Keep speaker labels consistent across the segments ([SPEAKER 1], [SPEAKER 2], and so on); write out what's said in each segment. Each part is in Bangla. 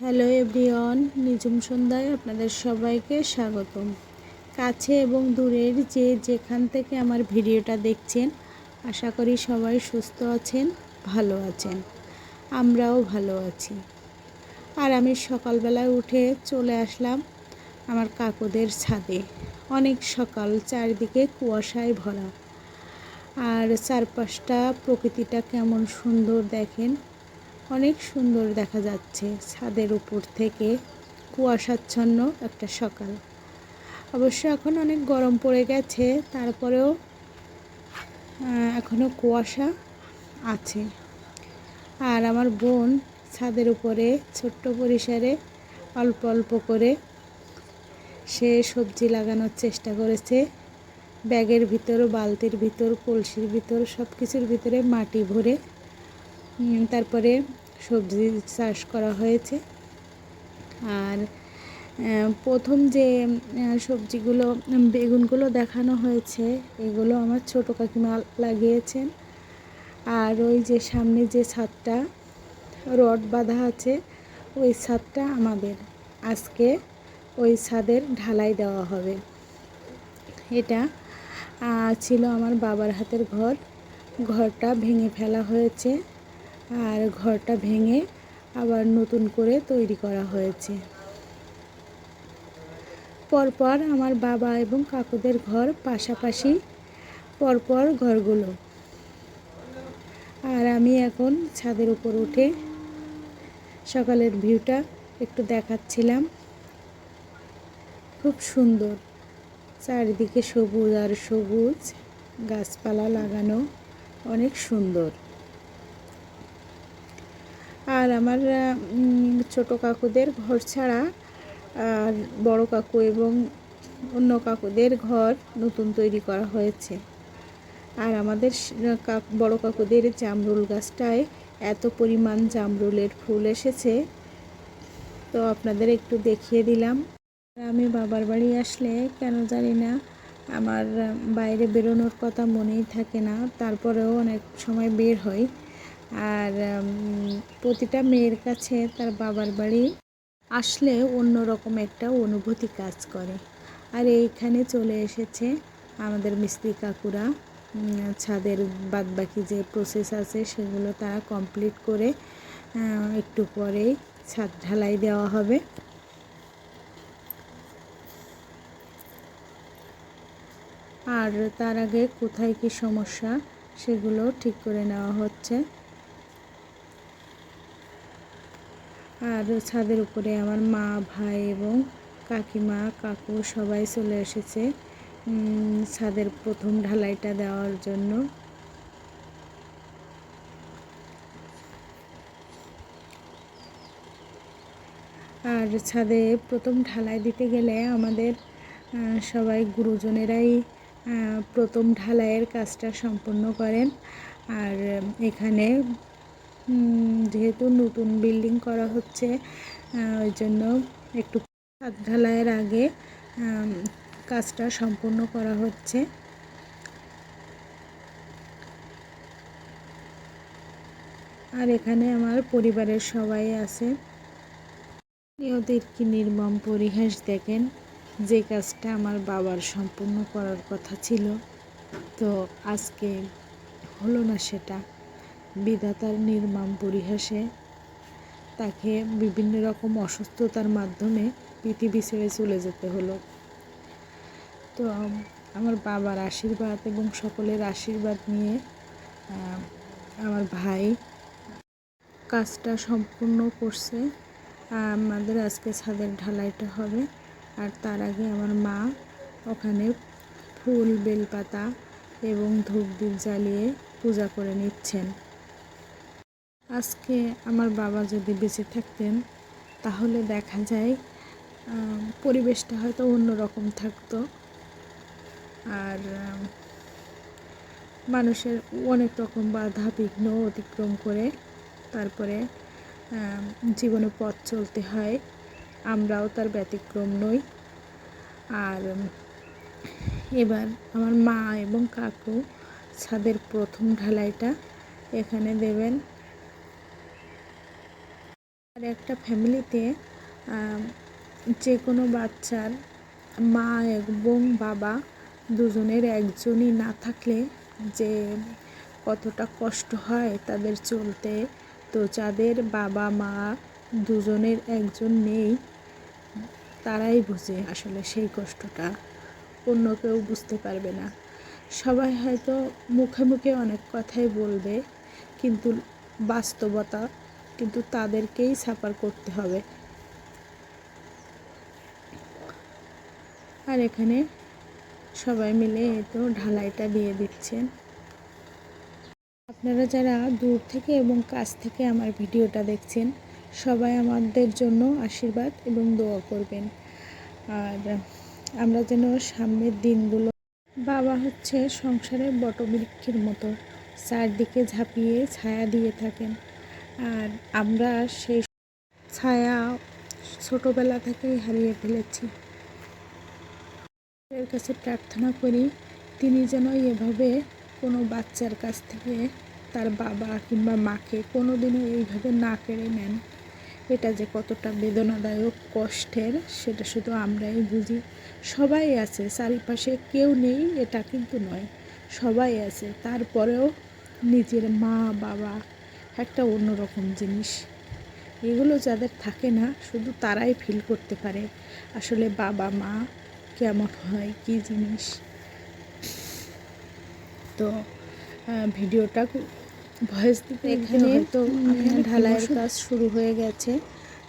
[SPEAKER 1] হ্যালো এভরিওয়ান নিজুম সন্ধ্যায় আপনাদের সবাইকে স্বাগতম। কাছে এবং দূরের যে যেখান থেকে আমার ভিডিওটা দেখছেন, আশা করি সবাই সুস্থ আছেন, ভালো আছেন। আমরাও ভালো আছি। আর আমি সকালবেলায় উঠে চলে আসলাম আমার কাকুদের ছাদে। অনেক সকাল, চারিদিকে কুয়াশায় ভরা। আর চারপাশটা প্রকৃতিটা কেমন সুন্দর দেখেন। অনেক সুন্দর দেখা যাচ্ছে ছাদের উপর থেকে কুয়াশাচ্ছন্ন একটা সকাল। অবশ্য এখন অনেক গরম পড়ে গেছে, তারপরেও এখনও কুয়াশা আছে। আর আমার বোন ছাদের উপরে ছোট্ট পরিসরে অল্প অল্প করে সে সবজি লাগানোর চেষ্টা করেছে। ব্যাগের ভিতর, বালতির ভিতর, কলসির ভিতর সব কিছুর ভিতরে মাটি ভরে তারপরে সবজি চাষ করা হয়েছে। আর প্রথম যে সবজিগুলো, বেগুনগুলো দেখানো হয়েছে, এগুলো আমার ছোটো কাকিমা লাগিয়েছেন। আর ওই যে সামনে যে ছাদটা, রড বাঁধা আছে, ওই ছাদটা আমাদের। আজকে ওই ছাদের ঢালাই দেওয়া হবে। এটা ছিল আমার বাবার হাতের ঘর। ঘরটা ভেঙে ফেলা হয়েছে। আর ঘরটা ভেঙে আবার নতুন করে তৈরি করা হয়েছে। পরপর আমার বাবা এবং কাকুদের ঘর পাশাপাশি পরপর ঘরগুলো। আর আমি এখন ছাদের উপর উঠে সকালের ভিউটা একটু দেখাচ্ছিলাম। খুব সুন্দর, চারিদিকে সবুজ আর সবুজ গাছপালা লাগানো, অনেক সুন্দর। আর আমার ছোট কাকুদের ঘর ছাড়া, আর বড় কাকু এবং অন্য কাকুদের ঘর নতুন তৈরি করা হয়েছে। আর আমাদের বড় কাকুদের জামরুল গাছটায় এত পরিমাণ জামরুলের ফুল এসেছে। তো আপনাদের একটু দেখিয়ে দিলাম। আমি বাবার বাড়ি আসলে কেন জানি না, আমার বাইরে বেরোনোর কথা মনেই থাকে না। তারপরেও অনেক সময় বের হই। আর প্রতিটা মেয়ের কাছে তার বাবার বাড়ি আসলে অন্যরকম একটা অনুভূতি কাজ করে। আর এইখানে চলে এসেছে আমাদের মিস্ত্রি কাকুরা। ছাদের বাদবাকি যে প্রসেস আছে সেগুলো তারা কমপ্লিট করে একটু পরেই ছাদ ঢালাই দেওয়া হবে। আর তার আগে কোথায় কি সমস্যা সেগুলো ঠিক করে নেওয়া হচ্ছে। আর ছাদের উপরে আমার মা, ভাই এবং কাকিমা, কাকু সবাই চলে এসেছে ছাদের প্রথম ঢালাইটা দেওয়ার জন্য। আর ছাদে প্রথম ঢালাই দিতে গেলে আমাদের সবাই গুরুজনেরাই প্রথম ঢালাইয়ের কাজটা সম্পন্ন করেন। আর এখানে যেহেতু নতুন বিল্ডিং করা হচ্ছে ওই জন্য একটু ছাদ ঢালাইয়ের আগে কাজটা সম্পূর্ণ করা হচ্ছে। আর এখানে আমার পরিবারের সবাই আছে। ওদের কি নির্মম পরিহাস দেখেন, যে কাজটা আমার বাবার সম্পূর্ণ করার কথা ছিল। তো আজকে হলো না সেটা। বিধাতার নির্মম পরিহাসে তাকে বিভিন্ন রকম অসুস্থতার মাধ্যমে পৃথিবী ছেড়ে চলে যেতে হলো। তো আমার বাবার আশীর্বাদ এবং সকলের আশীর্বাদ নিয়ে আমার ভাই কাজটা সম্পূর্ণ করছে। আমাদের আজকে ছাদের ঢালাইটা হবে। আর তার আগে আমার মা ওখানে ফুল, বেলপাতা এবং ধূপ জ্বালিয়ে পূজা করে নিচ্ছেন। আজকে আমার বাবা যদি বেঁচে থাকতেন, তাহলে দেখা যায় পরিবেশটা হয়তো অন্যরকম থাকতো। আর মানুষের অনেক রকম বাধা, বিঘ্ন অতিক্রম করে তারপরে জীবনে পথ চলতে হয়। আমরাও তার ব্যতিক্রম নই। আর, এবার আমার মা এবং কাকু ছাদের প্রথম ঢালাইটা এখানে দেবেন। আর একটা ফ্যামিলিতে যে কোনো বাচ্চার মা এবং বাবা, দুজনের একজনই না থাকলে যে কতটা কষ্ট হয় তাদের চলতে। তো যাদের বাবা, মা দুজনের একজন নেই, তারাই বুঝে আসলে সেই কষ্টটা। অন্য কেউ বুঝতে পারবে না। সবাই হয়তো মুখে মুখে অনেক কথাই বলবে, কিন্তু বাস্তবতা কিন্তু তাদেরকেই সাফার করতে হবে। আর এখানে সবাই মিলে তো ঢালাইটা দিয়ে দিচ্ছেন। আপনারা যারা দূর থেকে এবং কাছ থেকে আমার ভিডিওটা দেখছেন, সবাই আমাদের জন্য আশীর্বাদ এবং দোয়া করবেন। আর আমরা যেন সামনের দিনগুলো বাবা হচ্ছে সংসারের বটবৃক্ষের মতো, চারদিকে ঝাঁপিয়ে ছায়া দিয়ে থাকেন। আর আমরা সেই ছায়া ছোটবেলা থেকেই হারিয়ে ফেলেছি। এর কাছে প্রার্থনা করি, তিনি যেন এভাবে কোনো বাচ্চার কাছ থেকে তার বাবা কিংবা মাকে কোনো দিনও এইভাবে না কেড়ে নেন। এটা যে কতটা বেদনাদায়ক কষ্টের, সেটা শুধু আমরাই বুঝি। সবাই আছে, চারিপাশে কেউ নেই, এটা কিন্তু নয়। সবাই আছে, তারপরেও নিজের মা, বাবা একটা অন্যরকম জিনিস। এগুলো যাদের থাকে না শুধু তারাই ফিল করতে পারে। আসলে বাবা মা কেমন হয় কী জিনিস? তো ভিডিওটা ভয়েস দিতে এখানে তো ঢালাইয়ের কাজ শুরু হয়ে গেছে।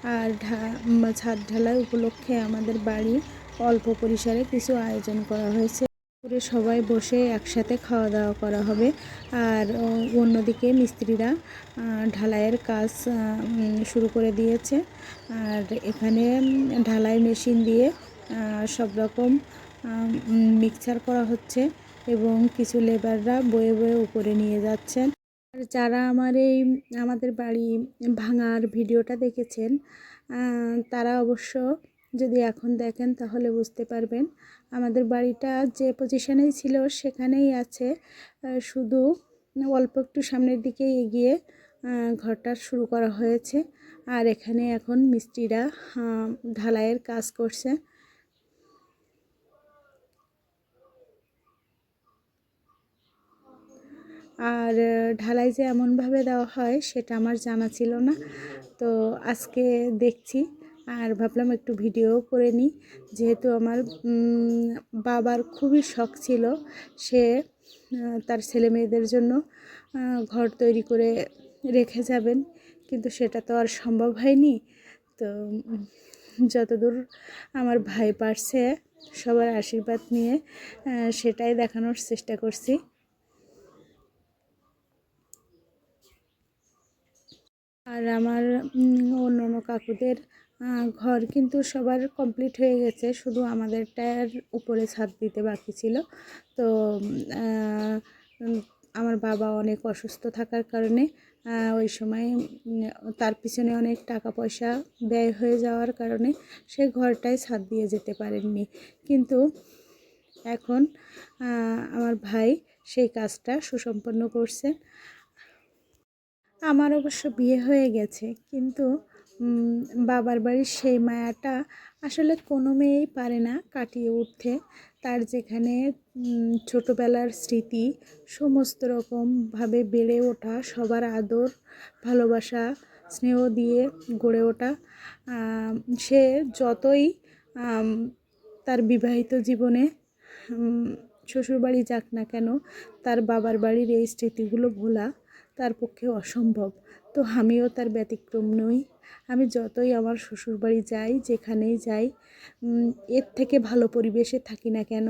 [SPEAKER 1] আর ঢা- ছাদ ঢালাই উপলক্ষে আমাদের বাড়ি অল্প পরিসরে কিছু আয়োজন করা হয়েছে। করে সবাই বসে একসাথে খাওয়া দাওয়া করা হবে। আর অন্যদিকে মিস্ত্রিরা ঢালাইয়ের কাজ শুরু করে দিয়েছে। আর এখানে ঢালাই মেশিন দিয়ে সব রকম মিক্সচার করা হচ্ছে এবং কিছু লেবাররা বয়ে বয়ে উপরে নিয়ে যাচ্ছেন। আর যারা আমার এই, আমাদের বাড়ি ভাঙার ভিডিওটা দেখেছেন তারা অবশ্য যদি এখন দেখেন তাহলে বুঝতে পারবেন আমাদের বাড়িটা যে পজিশনেই ছিল সেখানেই আছে। শুধু অল্প একটু সামনের দিকে এগিয়ে ঘরটা শুরু করা হয়েছে। আর এখানে এখন মিস্ত্রিরা ঢালাইয়ের কাজ করছে। আর ঢালাই যে এমনভাবে দেওয়া হয় সেটা আমার জানা ছিল না। তো আজকে দেখছি। আর ভাবলাম একটু ভিডিও করে নিই। যেহেতু আমার বাবার খুবই শখ ছিল সে তার ছেলে মেয়েদের জন্য ঘর তৈরি করে রেখে যাবেন। কিন্তু সেটা তো আর সম্ভব হয়নি। তো যতদূর আমার ভাই পারছে সবার আশীর্বাদ নিয়ে সেটাই দেখানোর চেষ্টা করছি। আর আমার অন্য অন্য কাকুদের ঘর কিন্তু সবার কমপ্লিট হয়ে গেছে, শুধু আমাদেরটার উপরে ছাদ দিতে বাকি ছিল। তো আমার বাবা অনেক অসুস্থ থাকার কারণে ওই সময় তার পিছনে অনেক টাকা পয়সা ব্যয় হয়ে যাওয়ার কারণে সে ঘরটায় ছাদ দিয়ে যেতে পারেননি। কিন্তু এখন আমার ভাই সেই কাজটা সুসম্পন্ন করছে। আমার অবশ্য বিয়ে হয়ে গেছে, কিন্তু বাবার বাড়ির সেই মায়াটা আসলে কোনো মেয়েই পারে না কাটিয়ে উঠতে। তার যেখানে ছোটোবেলার স্মৃতি, সমস্ত রকমভাবে বেড়ে ওঠা, সবার আদর, ভালোবাসা, স্নেহ দিয়ে গড়ে ওঠা সে যতই তার বিবাহিত জীবনে শ্বশুরবাড়ি যাক না কেন, তার বাবার বাড়ির এই স্মৃতিগুলো ভোলা তার পক্ষে অসম্ভব। তো আমিও তার ব্যতিক্রম নই। আমি যতই আমার শ্বশুরবাড়ি যাই, যেখানেই যাই এর থেকে ভালো পরিবেশে থাকি না কেন,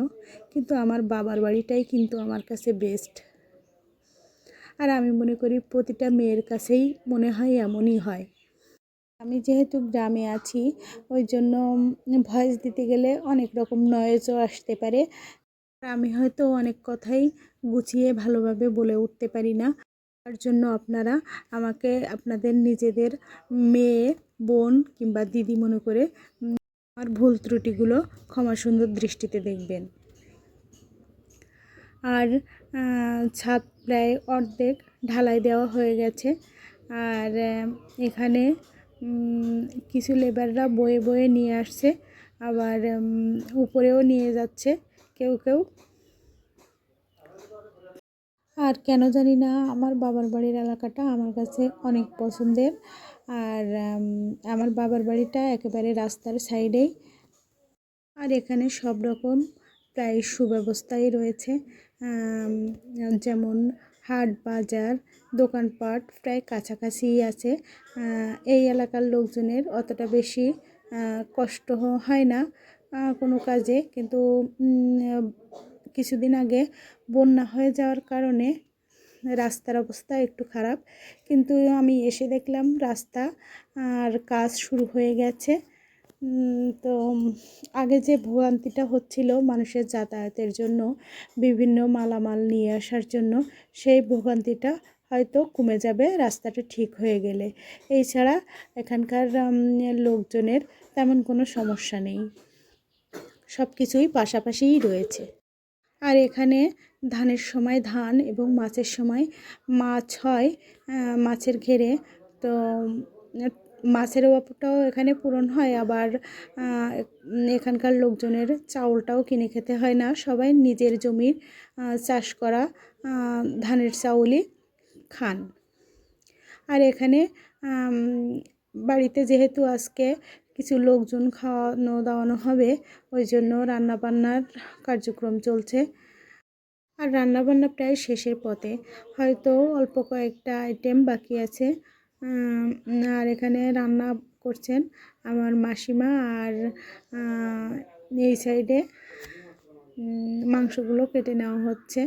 [SPEAKER 1] কিন্তু আমার বাবার বাড়িটাই কিন্তু আমার কাছে বেস্ট আর আমি মনে করি প্রতিটা মেয়ের কাছেই মনে হয় এমনই হয়। আমি যেহেতু গ্রামে আছি, ওই জন্য ভয়েস দিতে গেলে অনেক রকম নয়েজও আসতে পারে। আমি হয়তো অনেক কথাই গুছিয়ে ভালোভাবে বলে উঠতে পারি না। তার জন্য আপনারা আমাকে আপনাদের নিজেদের মেয়ে, বোন কিংবা দিদি মনে করে আমার ভুল ত্রুটিগুলো ক্ষমা সুন্দর দৃষ্টিতে দেখবেন। আর ছাদ প্রায় অর্ধেক ঢালাই দেওয়া হয়ে গেছে। আর এখানে কিছু লেবাররা বয়ে বয়ে নিয়ে আসছে, আবার উপরেও নিয়ে যাচ্ছে, কেউ কেউ আর কেন জানি না, আমার বাবার বাড়ির এলাকাটা আমার কাছে অনেক পছন্দের। আর আমার বাবার বাড়িটা একেবারে রাস্তার সাইডেই। আর এখানে সব রকম প্রায় সুব্যবস্থাই রয়েছে। যেমন হাট বাজার, দোকানপাট প্রায় কাছাকাছিই আছে। এই এলাকার লোকজনের অতটা বেশি কষ্ট হয় না কোনো কাজে। কিন্তু কিছুদিন আগে বন্যা হয়ে যাওয়ার কারণে রাস্তার অবস্থা একটু খারাপ। কিন্তু আমি এসে দেখলাম রাস্তা আর কাজ শুরু হয়ে গেছে। তো আগে যে ভোগান্তিটা হচ্ছিল মানুষের যাতায়াতের জন্য, বিভিন্ন মালামাল নিয়ে আসার জন্য, সেই ভোগান্তিটা হয়তো কমে যাবে, রাস্তাটা ঠিক হয়ে গেলে। এছাড়া এখানকার লোকজনের তেমন কোনো সমস্যা নেই। সব কিছুই পাশাপাশিই রয়েছে। আর এখানে ধানের সময় ধান এবং মাছের সময় মাছ হয় মাছের ঘেরে। তো, মাছের অভাবটাও এখানে পূরণ হয়। আবার এখানকার লোকজনের চাউলটাও কিনে খেতে হয় না। সবাই নিজের জমির চাষ করা ধানের চাউলই খান। আর এখানে বাড়িতে যেহেতু আজকে কিছু লোকজন খাওয়ানো দাওয়ানো হবে, ওই জন্য রান্নাবান্নার কার্যক্রম চলছে। আর রান্নাবান্না প্রায় শেষের পথে। হয়তো অল্প কয়েকটা আইটেম বাকি আছে। আর এখানে রান্না করছেন আমার মাসিমা আর এই সাইডে মাংসগুলো কেটে নেওয়া হচ্ছে।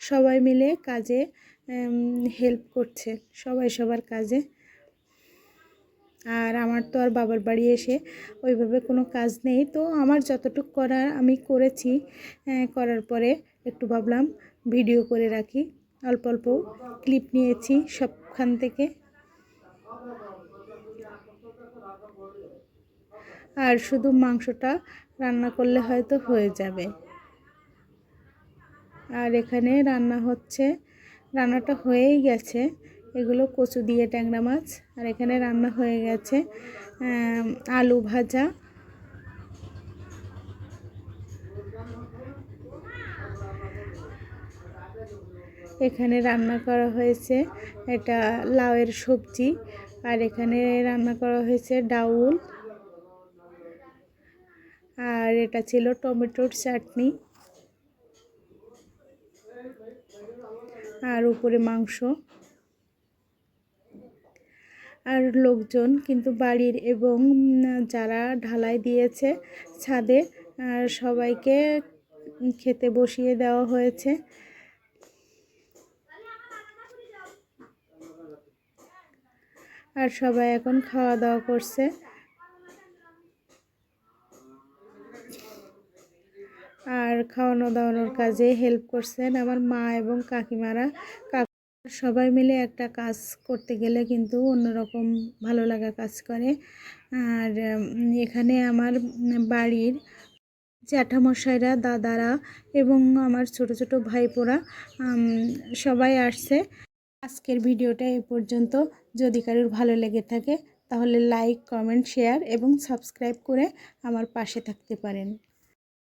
[SPEAKER 1] সবাই মিলে কাজে হেল্প করছে সবাই সবার কাজে। আর আমার তো আর বাবার বাড়ি এসে ওইভাবে কোনো কাজ নেই। তো আমার যতটুকু করার আমি করেছি করার পরে একটু ভাবলাম ভিডিও করে রাখি। অল্প অল্প ক্লিপ নিয়েছি সবখান থেকে। আর শুধু মাংসটা রান্না করলে হয়তো হয়ে যাবে। আর এখানে রান্না হচ্ছে রান্নাটা হয়েই গেছে। এগুলো কচু দিয়ে ট্যাংরা মাছ, আর এখানে রান্না হয়ে গেছে আলু ভাজা। এখানে রান্না করা হয়েছে এটা লাউয়ের সবজি, আর এখানে রান্না করা হয়েছে ডাউল। আর এটা ছিল টমেটোর চাটনি। আর উপরে মাংস। আর লোকজন কিন্তু বাড়ির এবং যারা ঢালাই দিয়েছে ছাদে, আর সবাইকে খেতে বসিয়ে দেওয়া হয়েছে। আর সবাই এখন খাওয়া দাওয়া করছে। আর খাওয়ানো দাওয়ানোর কাজে হেল্প করছেন আমার মা এবং কাকিমারা। কাক সবাই মিলে একটা কাজ করতে গেলে কিন্তু অন্যরকম ভালো লাগা কাজ করে। আর এখানে আমার বাড়ির জ্যাঠামশাইরা, দাদারা এবং আমার ছোট ছোট ভাইপোরা সবাই আসছে। আজকের ভিডিওটা এ পর্যন্ত। যদি কারোর ভালো লেগে থাকে তাহলে লাইক কমেন্ট শেয়ার এবং সাবস্ক্রাইব করে আমার পাশে থাকতে পারেন।